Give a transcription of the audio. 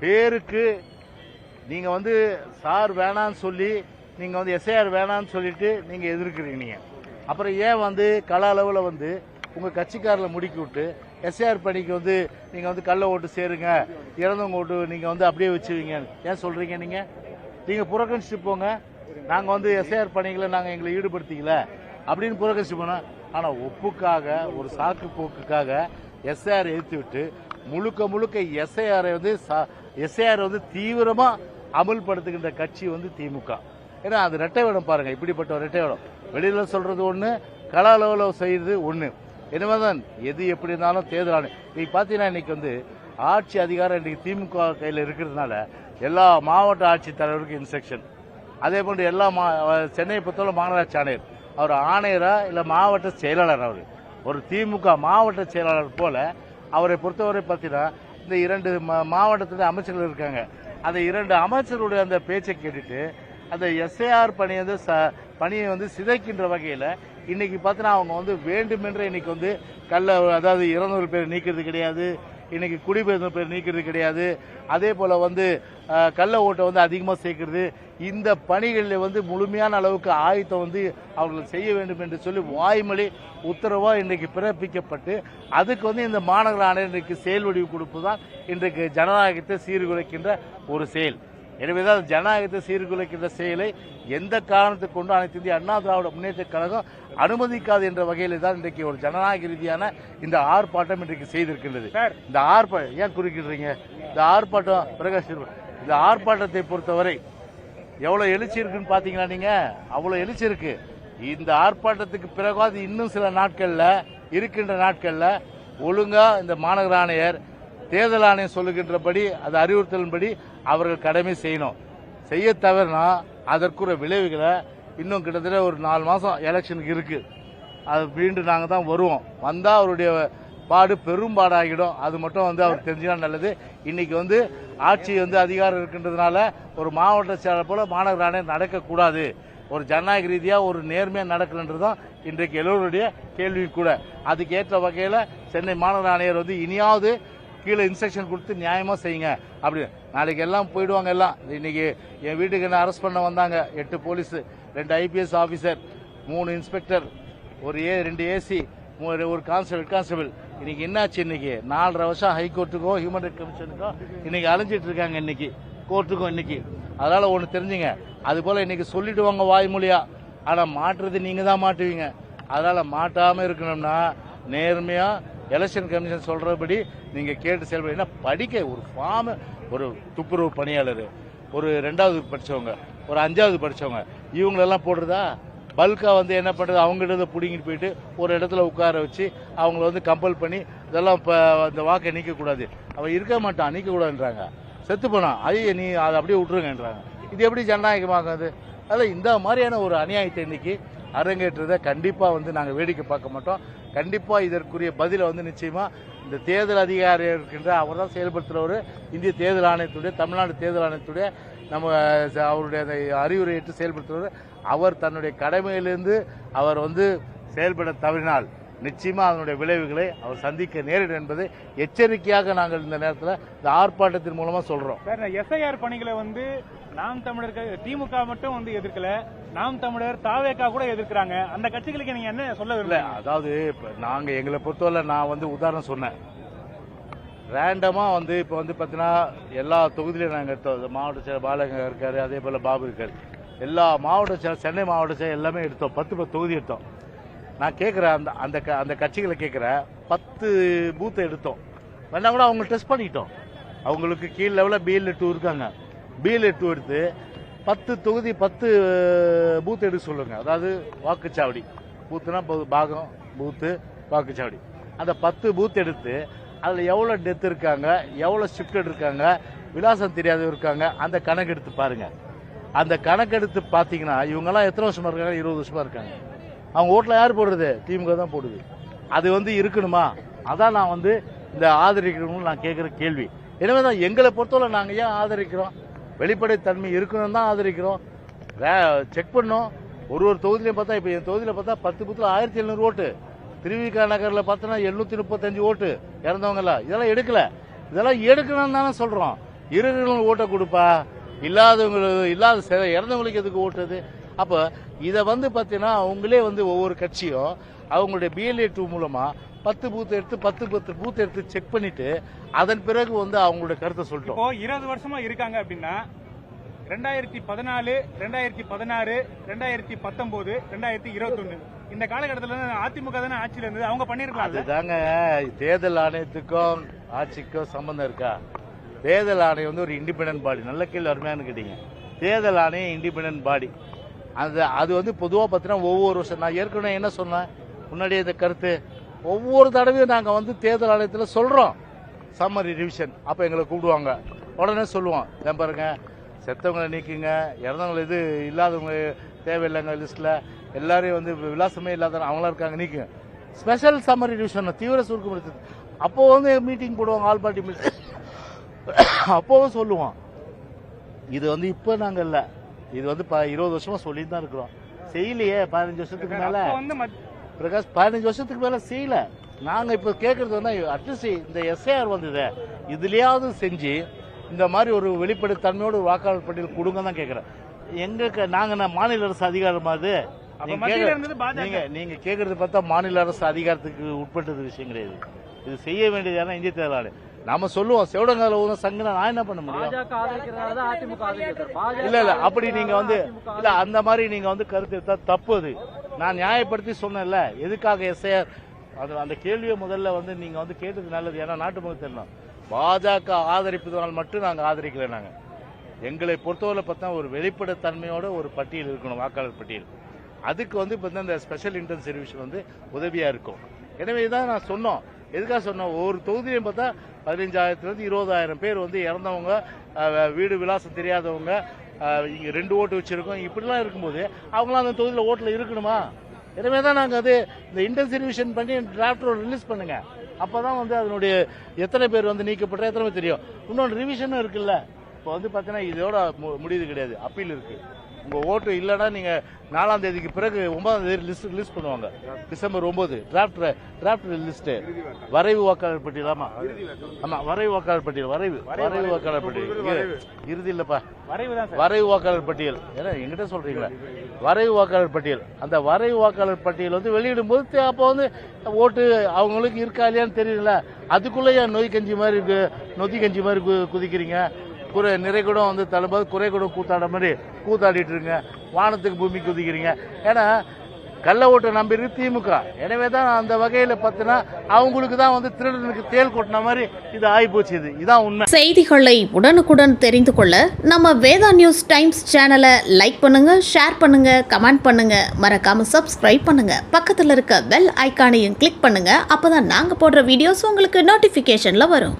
பேருக்கு நீங்கள் வந்து சார் வேணான்னு சொல்லி நீங்கள் வந்து எஸ்ஐஆர் வேணான்னு சொல்லிட்டு நீங்கள் எதிர்க்கிறீங்க நீங்கள் அப்புறம் ஏன் வந்து கள அளவில் வந்து உங்கள் கட்சிக்காரில் முடுக்கி விட்டு எஸ்ஐஆர் பணிக்கு வந்து நீங்கள் வந்து கள்ள ஓட்டு சேருங்க இறந்தவங்க ஓட்டு நீங்கள் வந்து அப்படியே வச்சுவீங்க ஏன் சொல்கிறீங்க நீங்கள் நீங்கள் புறக்கணிச்சுட்டு போங்க. நாங்கள் வந்து எஸ்ஐஆர் பணிகளை நாங்கள் எங்களை ஈடுபடுத்திக்கல அப்படின்னு புறக்கணிச்சு போனோம் ஆனால் ஒப்புக்காக ஒரு சாக்கு போக்குக்காக எஸ்ஐஆர் எழுத்து விட்டு முழுக்க முழுக்க எஸ்ஐஆரை வந்து எஸ்ஐஆர் வந்து தீவிரமா அமல்படுத்துகின்ற கட்சி வந்து திமுக. ஏன்னா அது ரெட்டை வேடம் பாருங்க இப்படிப்பட்ட ஒரு ரெட்டை வேடம். வெளியில சொல்றது ஒண்ணு கள அளவில் செய்யறது ஒண்ணு. என்னவேதான் எது எப்படி இருந்தாலும் தேர்தல் ஆணையம் இன்னைக்கு பாத்தீங்கன்னா இன்னைக்கு வந்து ஆட்சி அதிகாரம் இன்னைக்கு திமுக கையில் இருக்கிறதுனால எல்லா மாவட்ட ஆட்சித்தலைவருக்கும் இன்ஸ்ட்ரக்ஷன் அதே போன்று எல்லா மா சென்னையை பொறுத்தவரை மாநகராட்சி ஆணையர். அவர் ஆணையரா இல்ல மாவட்ட செயலாளர் அவர்? ஒரு திமுக மாவட்ட செயலாளர் போல அவரை பொறுத்தவரை பார்த்தீங்கன்னா இந்த இரண்டு மா- அமைச்சர்கள் இருக்காங்க. அந்த இரண்டு அமைச்சருடைய அந்த பேச்சை கேட்டுட்டு அந்த எஸ்ஏஆர் பணியை வந்து ச- பணியை வந்து சிதைக்கின்ற வகையில் இன்னைக்கு பார்த்தீங்கன்னா அவங்க வந்து வேண்டுமென்ற இன்னைக்கு வந்து கல்ல அதாவது இருநூறு பேர் நீக்கிறது கிடையாது இன்னைக்கு குடிபெயர்ந்த பேர் நீக்கிறது கிடையாது. அதே போல் வந்து கள்ள ஓட்டை வந்து அதிகமாக சேர்க்கறது இந்த பணிகளில் வந்து முழுமையான அளவுக்கு ஆயத்தம் வந்து அவர்கள் செய்ய வேண்டும் என்று சொல்லி வாய்மொழி உத்தரவா இன்றைக்கு பிறப்பிக்கப்பட்டு அதுக்கு வந்து இந்த மாநகர ஆணையர் இன்றைக்கு செயல் வடிவு கொடுப்பதுதான் இன்றைக்கு ஜனநாயகத்தை சீர்குலைக்கின்ற ஒரு செயல். எனவேதான் ஜனநாயகத்தை சீர்குலைக்கின்ற செயலை எந்த காரணத்தை கொண்டு அனைத்து இந்திய அண்ணா திராவிட முன்னேற்ற கழகம் அனுமதிக்காது என்ற வகையில் தான் இன்றைக்கு ஒரு ஜனநாயக ரீதியான இந்த ஆர்ப்பாட்டம் இன்றைக்கு செய்திருக்கின்றது. இந்த ஆர்ப்பாட்டம் ஏன் குறுக்கிடுறீங்க இந்த ஆர்ப்பாட்டம் பிரகாஷ் இந்த ஆர்ப்பாட்டத்தை பொறுத்தவரை எவ்வளோ எழுச்சி இருக்குன்னு பார்த்தீங்களா நீங்கள் அவ்வளோ எழுச்சி இருக்கு. இந்த ஆர்ப்பாட்டத்துக்கு பிறகாவது இன்னும் சில நாட்களில் இருக்கின்ற நாட்களில் ஒழுங்காக இந்த மாநகர ஆணையர் தேர்தல் ஆணையம் சொல்லுகின்றபடி அது அறிவுறுத்தலின்படி அவர்கள் கடமை செய்யணும். செய்ய தவறுனா அதற்குற விளைவுகளை இன்னும் கிட்டத்தட்ட ஒரு நாலு மாதம் எலெக்ஷனுக்கு இருக்குது அது மீண்டும் நாங்கள் தான் வருவோம். வந்தால் அவருடைய பாடு பெரும்பாடாகிடும் அது மட்டும் வந்து அவர் தெரிஞ்சுனா நல்லது. இன்னைக்கு வந்து ஆட்சி வந்து அதிகாரம் இருக்கின்றதுனால ஒரு மாவட்ட செயலர் போல மாநகர ஆணையம் நடக்கக்கூடாது. ஒரு ஜனநாயக ரீதியாக ஒரு நேர்மையாக நடக்கணுன்றது தான் இன்றைக்கு எல்லோருடைய கேள்வி கூட. அதுக்கு ஏற்ற வகையில் சென்னை மாநகர ஆணையர் வந்து இனியாவது கீழே இன்ஸ்ட்ரக்ஷன் கொடுத்து நியாயமாக செய்யுங்க. அப்படி நாளைக்கு எல்லாம் போயிடுவாங்க எல்லாம். இன்னைக்கு என் வீட்டுக்கு என்ன அரெஸ்ட் பண்ண வந்தாங்க. எட்டு போலீஸ் ரெண்டு ஐபிஎஸ் ஆஃபீஸர் மூணு இன்ஸ்பெக்டர் ஒரு ஏ ரெண்டு ஏசி ஒரு கான்ஸ்டபிள் கான்ஸ்டபிள் இன்னைக்கு என்னாச்சு இன்னைக்கு? நாலரை வருஷம் ஹைகோர்ட்டுக்கும் ஹியூமன் ரைட் கமிஷனுக்கும் இன்னைக்கு அலைஞ்சிட்டு இருக்காங்க இன்னைக்கு. கோர்ட்டுக்கும் இன்னைக்கு. அதனால ஒன்று தெரிஞ்சுங்க. அது போல இன்னைக்கு சொல்லிடுவாங்க வாய்மொழியா. ஆனால் மாற்றுறது நீங்க தான் மாட்டுவீங்க. அதனால மாட்டாம இருக்கணும்னா நேர்மையா எலெக்ஷன் கமிஷன் சொல்றபடி நீங்க கேட்டு செயல்படுங்க படிக்க ஒரு ஃபார்ம் ஒரு துப்புரவு பணியாளர். ஒரு ரெண்டாவது படிச்சவங்க. ஒரு அஞ்சாவது படிச்சவங்க. இவங்களெல்லாம் போடுறதா? பல்கா வந்து என்ன பண்றது அவங்ககிட்ட பிடிங்கிட்டு போயிட்டு ஒரு இடத்துல உட்கார வச்சு அவங்கள வந்து கம்பல் பண்ணி இதெல்லாம் இப்போ அந்த வாக்கை நீக்கக்கூடாது. அவன் இருக்க மாட்டான் நீக்கக்கூடாதுன்றாங்க. செத்து போனான். ஐய நீ அதை அப்படியே விட்டுருங்கன்றாங்க. இது எப்படி ஜனநாயகமாகாது? அதில் இந்த மாதிரியான ஒரு அநியாயத்தை இன்னைக்கு அரங்கேற்றதை கண்டிப்பாக வந்து நாங்கள் வேடிக்கை பார்க்க மாட்டோம். கண்டிப்பாக இதற்குரிய பதிலை வந்து நிச்சயமாக இந்த தேர்தல் அதிகாரி இருக்கின்ற அவர் தான் செயல்படுத்துகிறவர் இந்திய தேர்தல் ஆணையத்துடைய தமிழ்நாடு தேர்தல் ஆணையத்துடைய நம்ம ச- அவருடைய அந்த அறிவுரை ஏற்று செயல்படுத்துகிறவர் அவர் தன்னுடைய கடமையிலிருந்து அவர் வந்து செயல்பட தவறினால் நிச்சயமா அதனுடைய விளைவுகளை அவர் சந்திக்க நேரிடும் என்பதை எச்சரிக்கையாக நாங்கள் இந்த நேரத்தில் இந்த ஆர்ப்பாட்டத்தின் மூலமா சொல்றோம். சார் எஸ்ஐஆர் பணிகளை வந்து நாம் தமிழர் திமுக மட்டும் வந்து எதிர்க்கல நாம் தமிழர் தாவேக்கா கூட எதிர்க்கிறாங்க. அந்த கட்சிகளுக்கு நீங்க என்ன சொல்ல விரும்புறீங்க? அதாவது இப்ப நாங்க எங்களை பொறுத்தவரை நான் வந்து உதாரணம் சொன்னேன். ரேண்டமா வந்து இப்ப வந்து பாத்தீங்கன்னா எல்லா தொகுதியிலும் நாங்க எடுத்தோம் மாவட்ட செயலர் பாலங்க இருக்காரு அதே போல பாபு இருக்காரு. எல்லா மாவட்ட செயலர் சென்னை மாவட்ட செயலர் எல்லாமே எடுத்தோம். பத்து பத்து தொகுதி எடுத்தோம். நான் கேட்குறேன் அந்த அந்த க- அந்த கட்சிகளை கேட்குறேன் பத்து பூத்தை எடுத்தோம். வேணா கூட அவங்க டெஸ்ட் பண்ணிட்டோம். அவங்களுக்கு கீழ் லெவலில் பிஎல் டூ இருக்காங்க. பிஎல் டூ எடுத்து பத்து தொகுதி பத்து பூத் எடுக்க சொல்லுங்க. அதாவது வாக்குச்சாவடி. பூத்துனா பாகம் பூத்து வாக்குச்சாவடி. அந்த பத்து பூத் எடுத்து அதில் எவ்வளோ டெத் இருக்காங்க எவ்வளோ ஷிஃப்டட் இருக்காங்க விலாசம் தெரியாதவங்க இருக்காங்க அந்த கணக்கு எடுத்து பாருங்கள் அந்த கணக்கெடுத்து பார்த்தீங்கன்னா இவங்கெல்லாம் எத்தனை வருஷமா இருக்காங்க? இருபது வருஷமா இருக்காங்க. அவங்க ஓட்டில் யார் போடுறது? திமுக தான் போடுது. அது வந்து இருக்கணுமா? அதான் நான் வந்து இந்த ஆதரிக்கணும்னு நான் கேட்குற கேள்வி. எனவே தான் எங்களை பொறுத்தவரை நாங்கள் ஏன் ஆதரிக்கிறோம்? வெளிப்படைத்தன்மை இருக்கணும் தான் ஆதரிக்கிறோம். வே செக் பண்ணோம். ஒரு ஒரு தொகுதியிலையும் பார்த்தா இப்போ என் தொகுதியில் பார்த்தா பத்து பத்தில் ஆயிரத்தி எழுநூறு ஓட்டு. திருவிக நகரில் பார்த்தோன்னா எழுநூற்றி முப்பத்தஞ்சு ஓட்டு இறந்தவங்கள இதெல்லாம் எடுக்கலை. இதெல்லாம் எடுக்கணும்னு தானே சொல்கிறோம் இருக்கிறவங்களுக்கு ஓட்டை கொடுப்பா. இல்லாதவங்களுக்கு இல்லாத இறந்தவங்களுக்கு எதுக்கு ஓட்டுறது? அப்போ இதை வந்து பார்த்தீங்கன்னா அவங்களே வந்து ஒவ்வொரு கட்சியும் அவங்களுடைய பிஎல்ஏ டூ மூலமா பத்து பூத் எடுத்து பத்து பத்து பூத் எடுத்து செக் பண்ணிட்டு அதன் பிறகு வந்து அவங்களுடைய கருத்தை சொல்லிட்டோம். இருபது வருஷமா இருக்காங்க அப்படின்னா ரெண்டாயிரத்தி பதினாலு ரெண்டாயிரத்தி பதினாறு ரெண்டாயிரத்தி பத்தொன்பது ரெண்டாயிரத்தி இருபத்தொன்னு. இந்த காலகட்டத்தில் அதிமுக தானே ஆட்சியில் இருந்தது? அவங்க பண்ணிருக்கலாம்ல? அதுதாங்க. தேர்தல் ஆணையத்துக்கும் ஆட்சிக்கும் சம்பந்தம் இருக்கா? தேர்தல் ஆணையம் வந்து ஒரு இண்டிபெண்ட் பாடி நல்ல கேள்வி அருமையானு கேட்டீங்க. தேர்தல் ஆணையம் இண்டிபெண்ட் பாடி அது அது வந்து பொதுவாக பார்த்தீங்கன்னா ஒவ்வொரு வருஷம். நான் ஏற்கனவே என்ன சொன்னேன்? முன்னாடியே இந்த கருத்து. ஒவ்வொரு தடவையும் நாங்கள் வந்து தேர்தல் ஆணையத்தில் சொல்கிறோம் சம்மரி ரிவிஷன் அப்போ எங்களை கூப்பிடுவாங்க. உடனே சொல்லுவோம். "இதோ பாருங்க. செத்தவங்களை நீக்குங்க. இறந்தவங்களை இது இல்லாதவங்க தேவையில்லைங்க லிஸ்ட்டில் எல்லாரையும் வந்து விலாசமே இல்லாத அவங்களாம் இருக்காங்க நீக்குங்க. ஸ்பெஷல் சம்மரி ரிவிஷன் தீவிர சுருக்கம் அப்போ வந்து மீட்டிங் போடுவாங்க ஆல் பார்ட்டி மீட்டிங் அப்போவும் சொல்லுவோம் இது வந்து இப்போ நாங்கள் இல்லை. இது வந்து இருபது வருஷமா சொல்லிட்டு தான் இருக்கிறோம். செய்யலையே பதினஞ்சு வருஷத்துக்கு மேல. பிரகாஷ் பதினஞ்சு வருஷத்துக்கு மேல செய்யல. நாங்க இப்ப கேக்குறது வந்து அட்லீஸ்ட் இந்த எஸ்ஏஆர் வந்தது இதுலயாவது செஞ்சு இந்த மாதிரி ஒரு வெளிப்படைத்தன்மையோட ஒரு வாக்காளர் பட்டியல் கொடுங்க தான் கேக்குறேன். எங்க க- நாங்க மாநில அரசு அதிகாரமா அது? நீங்க நீங்க நீங்க கேக்குறது பார்த்தா மாநில அரசு அதிகாரத்துக்கு உட்பட்டது விஷயம் கிடையாது. இது செய்ய வேண்டியது யாரா இந்திய தேர்தல் ஆணையம். நாம சொல்லுவோம் செவடங்கால ஊன சங்கன நான் என்ன பண்ண முடியும்? இல்ல இல்ல அப்படி நீங்க வந்து இல்ல அந்த மாதிரி நீங்க வந்து கருத்து எடுத்தா தப்பு அது நான் நியாயப்படுத்தி சொன்னேன்ல எதுக்காக எஸ்ஐஆர்? அது அந்த கேள்வியை முதல்ல வந்து நீங்க வந்து கேட்டது நல்லது ஏன்னா நாட்டு மக்கள் தெரியணும். பாஜக ஆதரிப்பதனால் மட்டும் நாங்க ஆதரிக்கல நாங்க. எங்களை பொறுத்தவரை பார்த்தா ஒரு வெளிப்படைத்தன்மையோட ஒரு பட்டியல் இருக்கணும் வாக்காளர் பட்டியல். அதுக்கு வந்து இப்போ இந்த ஸ்பெஷல் இன்டென்ஸ் ரிவிஷன் வந்து உதவியா இருக்கும். எனவே தான் நான் சொன்னோம். எதுக்காக சொன்னோம்? ஒவ்வொரு தொகுதியிலையும் பார்த்தா பதினஞ்சாயிரத்துலேருந்து இருபதாயிரம் பேர் வந்து இறந்தவங்க வீடு விலாசம் தெரியாதவங்க இங்கே ரெண்டு ஓட்டு வச்சுருக்கோம். இப்படிலாம் இருக்கும்போது அவங்களாம் அந்த தொகுதியில் ஓட்டில் இருக்கணுமா? எனவே தான் நாங்கள் அது இந்த இன்டென்ஸ் ரிவிஷன் பண்ணி டிராஃப்ட் ரிலீஸ் அப்போ தான் வந்து அதனுடைய எத்தனை பேர் வந்து நீக்கப்பட்ட எத்தனை பேர் தெரியும். இன்னொன்று ரிவிஷனும் இருக்குல்ல. இப்போ வந்து பார்த்தீங்கன்னா இதோட மு- முடியுது கிடையாது. அப்பீல் இருக்குது உங்க ஓட்டு இல்லைன்னா நீங்க நாலாம் தேதிக்கு பிறகு ஒன்பதாம் தேதி லிஸ்ட் ரிலீஸ் பண்ணுவாங்க. டிசம்பர் ஒன்பது டிராஃப்ட் டிராஃப்ட் லிஸ்ட் வரைவு வாக்காளர் பட்டியல் ஆமா. ஆமா வரைவு வாக்காளர் பட்டியல் வரைவு. வரைவு வாக்காளர் பட்டியல். இறுதி இல்லப்பா. வரைவு வாக்காளர் பட்டியல். ஏன்னா எங்கிட்ட சொல்றீங்களா. வரைவு வாக்காளர் பட்டியல். அந்த வரைவு வாக்காளர் பட்டியல் வந்து வெளியிடும் போது அப்போ வந்து ஓட்டு அவங்களுக்கு இருக்கா இல்லையான்னு தெரியல. அதுக்குள்ள ஏன் நொய் கஞ்சி மாதிரி இருக்கு. நொத்தி கஞ்சி மாதிரி குதிக்கிறீங்க. குறை நிறை கூட வந்து தள்ளும்போது குறை கூட கூத்தாட மாதிரி கூத்தாடிட்டு இருங்க வானத்துக்கு பூமி குதிக்கிறீங்க. ஏன்னா கள்ள ஓட்டை நம்பி இருக்கு திமுக. எனவே தான் அந்த வகையில் பார்த்தீங்கன்னா அவங்களுக்கு தான் வந்து திருடனுக்கு தேல் கொட்டின மாதிரி இது ஆகி போச்சு இது இதான் உண்மை. செய்திகளை உடனுக்குடன் தெரிந்து கொள்ள நம்ம வேதா நியூஸ் டைம்ஸ் சேனலை லைக் பண்ணுங்க ஷேர் பண்ணுங்க கமெண்ட் பண்ணுங்க. மறக்காம சப்ஸ்கிரைப் பண்ணுங்க. பக்கத்தில் இருக்க பெல் ஐக்கானையும் கிளிக் பண்ணுங்க. அப்போதான் நாங்கள் போடுற வீடியோஸ் உங்களுக்கு நோட்டிஃபிகேஷனில் வரும்.